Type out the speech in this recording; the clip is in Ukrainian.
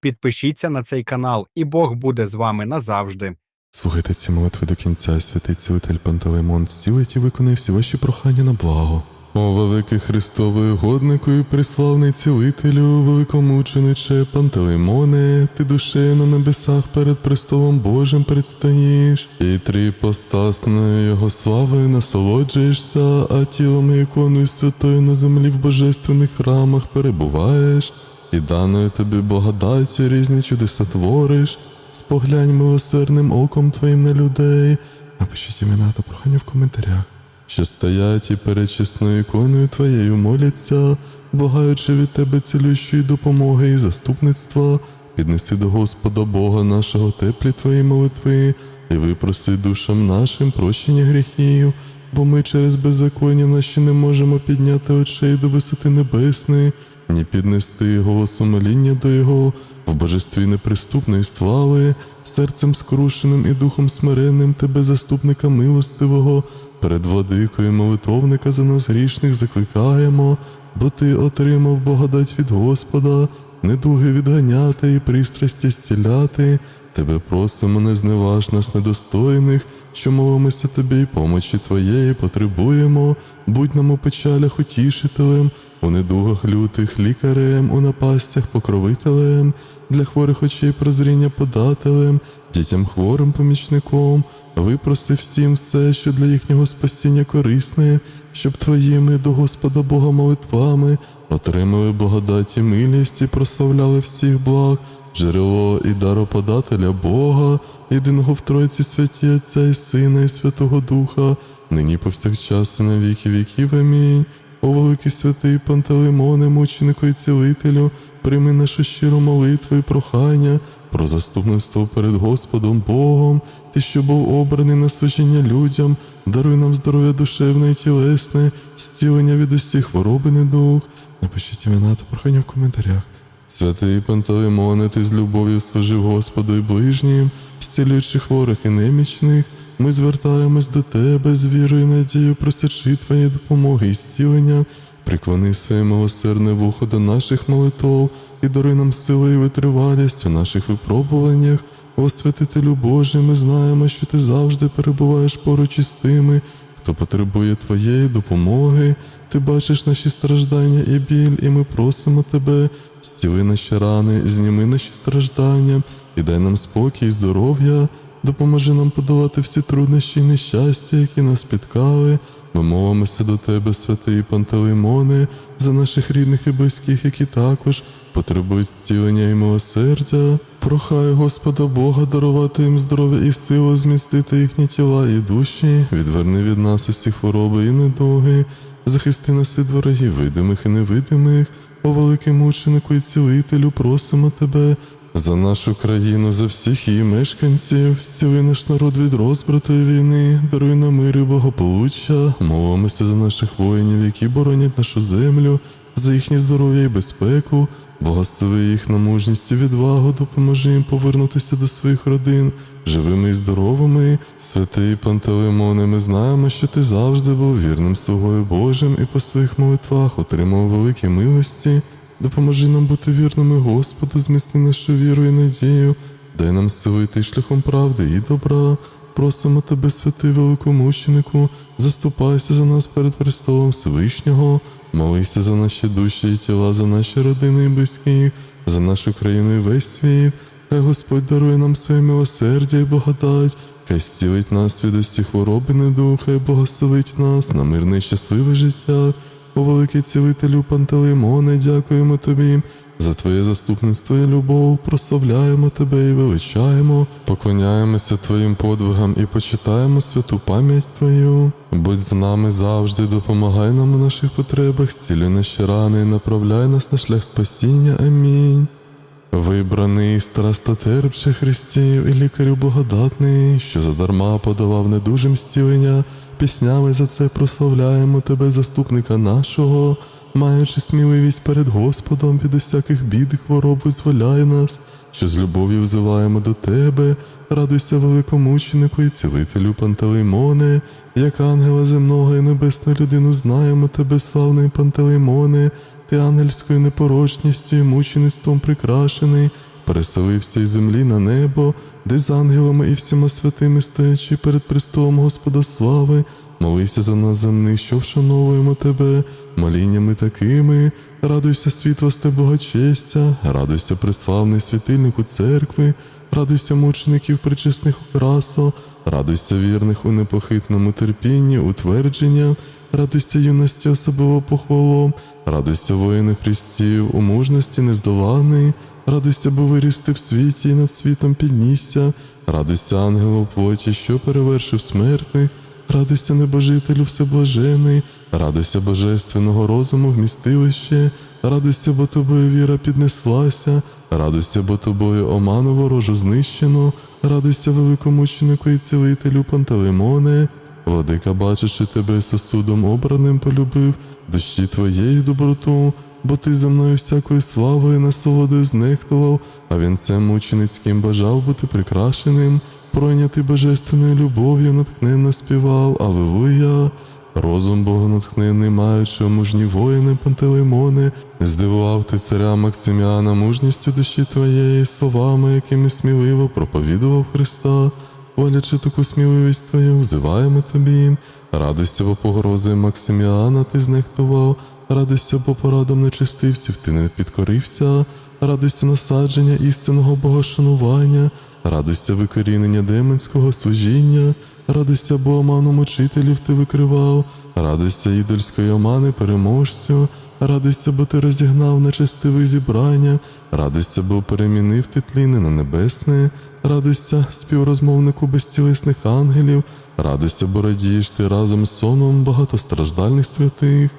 підпишіться на цей канал, і Бог буде з вами назавжди. Слухайте ці молитви до кінця, святий цілитель Пантелеймон, зцілить і виконай всі ваші прохання на благо. О великий Христовий угоднику і приславний цілителю, великомучениче Пантелеймоне, ти душею на небесах перед престолом Божим предстоїш, і тріпостасною його славою насолоджуєшся, а тілом іконою святою на землі в божественних храмах перебуваєш, і даною тобі благодаті різні чудеса твориш. Споглянь милосердним оком твоїм на людей. Напишіть імена та прохання в коментарях, що стоять і перед чесною іконою твоєю моляться, благаючи від тебе цілющої допомоги і заступництва. Піднеси до Господа Бога нашого теплі твої молитви, і випроси душам нашим прощення гріхів, бо ми через беззаконня наші не можемо підняти очей до висоти небесної, ні піднести голосу моління до Його в божестві неприступної слави, серцем скрушеним і духом смиренним тебе, заступника милостивого, перед владикою молитовника за нас грішних закликаємо, бо ти отримав благодать від Господа, недуги відганяти і пристрасті зціляти. Тебе просимо, не зневаж нас недостойних, що молимося тобі й помочі твоєї потребуємо, будь нам у печалях утішителем, у недугах лютих лікарем, у напастях покровителем, для хворих очей прозріння подателем, дітям хворим помічником, випроси всім все, що для їхнього спасіння корисне, щоб твоїми до Господа Бога молитвами отримали благодаті милість і прославляли всіх благ, джерело і дароподателя Бога, єдиного в Тройці святі Отця і Сина, і Святого Духа, нині повсякчас і на віки віків. Амінь. О великий святий Пантелеймоне, мученику і цілителю, прийми нашу щиру молитву і прохання про заступництво перед Господом Богом, ти, що був обраний на служіння людям, даруй нам здоров'я душевне і тілесне, зцілення від усіх хвороб і недуг. Напишіть імена та прохання в коментарях. Святий Пантелеймоне, ти з любов'ю служив Господу і ближнім, зцілюючи хворих і немічних. Ми звертаємось до тебе з вірою і надією, просячи твоєї допомоги і зцілення. Приклони своє милосердне вухо до наших молитов і даруй нам сили і витривалість у наших випробуваннях. О святителю Божий, ми знаємо, що ти завжди перебуваєш поруч із тими, хто потребує твоєї допомоги. Ти бачиш наші страждання і біль, і ми просимо тебе, зціли наші рани, зніми наші страждання і дай нам спокій і здоров'я. Допоможи нам подолати всі труднощі і нещастя, які нас спіткали. Ми молимося до Тебе, святий Пантелеймоне, за наших рідних і близьких, які також потребують зцілення і милосердя. Прохай Господа Бога дарувати їм здоров'я і силу, змістити їхні тіла і душі, відверни від нас усі хвороби і недуги, захисти нас від ворогів видимих і невидимих. О великий мученику і цілителю, просимо тебе за нашу країну, за всіх її мешканців, зціли наш народ від розбрату війни, даруй нам мир і благополуччя, молимося за наших воїнів, які боронять нашу землю, за їхнє здоров'я і безпеку, благослови їх на мужність і відвагу, допоможи їм повернутися до своїх родин. Живими і здоровими, святий Пантелеймоне, ми знаємо, що ти завжди був вірним слугою Божим і по своїх молитвах отримав великі милості. Допоможи нам бути вірними Господу, зміцни нашу віру і надію, дай нам сили йти шляхом правди і добра. Просимо тебе, святий великомученику, заступайся за нас перед престолом Всевишнього, молися за наші душі і тіла, за наші родини і близькі, за нашу країну і весь світ. Хай Господь дарує нам своє милосердя і благодать, хай зцілить нас від усіх хвороб і недуг, хай благословить нас на мирне і щасливе життя. О великий цілителю Пантелеймоне, дякуємо тобі за твоє заступництво і любов, прославляємо тебе і величаємо, поклоняємося твоїм подвигам і почитаємо святу пам'ять Твою. Будь з нами завжди, допомагай нам у наших потребах, зцілюй наші рани і направляй нас на шлях спасіння. Амінь. Вибраний страстотерпче Христів і лікарю благодатний, що задарма подавав недужим зцілення, піснями за це прославляємо тебе, заступника нашого, маючи сміливість перед Господом від усяких бід і хвороб визволяй нас, що з любов'ю взиваємо до тебе, радуйся великомученику і цілителю Пантелеймоне, як ангела земного і небесну людину знаємо тебе, славний Пантелеймоне, ти ангельською непорочністю і мучеництвом прикрашений, переселився із землі на небо, де з ангелами і всіма святими стоячи перед престолом Господа слави, молися за нас земних, що вшановуємо тебе, моліннями такими. Радуйся, світлосте Богочестя, радуйся, преславний світильнику церкви, радуйся мучеників причесних окрасо, радуйся вірних у непохитному терпінні, утвердження, радуйся юності особливо похвалом, радуйся воїни Христів, у мужності нездоланий, радуйся, бо виріс ти в світі і над світом піднісся, радуйся, ангелу плоті, що перевершив смертних, радуйся, небожителю всеблажений, радуйся божественного розуму вмістилище, радуйся, бо тобою віра піднеслася, радуйся, бо тобою оману ворожу знищено, радуйся великомученику і цілителю Пантелеймоне, Владика, бачачи тебе сосудом обраним, полюбив. Душі твоєї доброту, бо ти за мною всякою славою насолодою знехтував, а вінцем мученицьким бажав бути прикрашеним, пройнятий божественною любов'ю, натхненно співав, Аллилуйя. Розум богонатхнений, маючи мужні воїни Пантелеймоне, здивував ти царя Максиміана мужністю душі твоєї, словами, якими сміливо проповідував Христа. Хвалячи таку сміливість твою, взиваємо тобі. Радуйся, бо погрози Максиміана ти знехтував, радуйся, бо порадом нечистивців ти не підкорився, радуйся насадження істинного богошанування, радуйся викорінення демонського служіння, радуйся, бо оману мучителів ти викривав, радуйся ідольської омани переможцю, радуйся, бо ти розігнав нечестиве зібрання, радуйся, бо перемінив ти тліни на небесне, радуйся, співрозмовнику безтілесних ангелів, радуйся, бо радієш ти разом з соном багатостраждальних святих.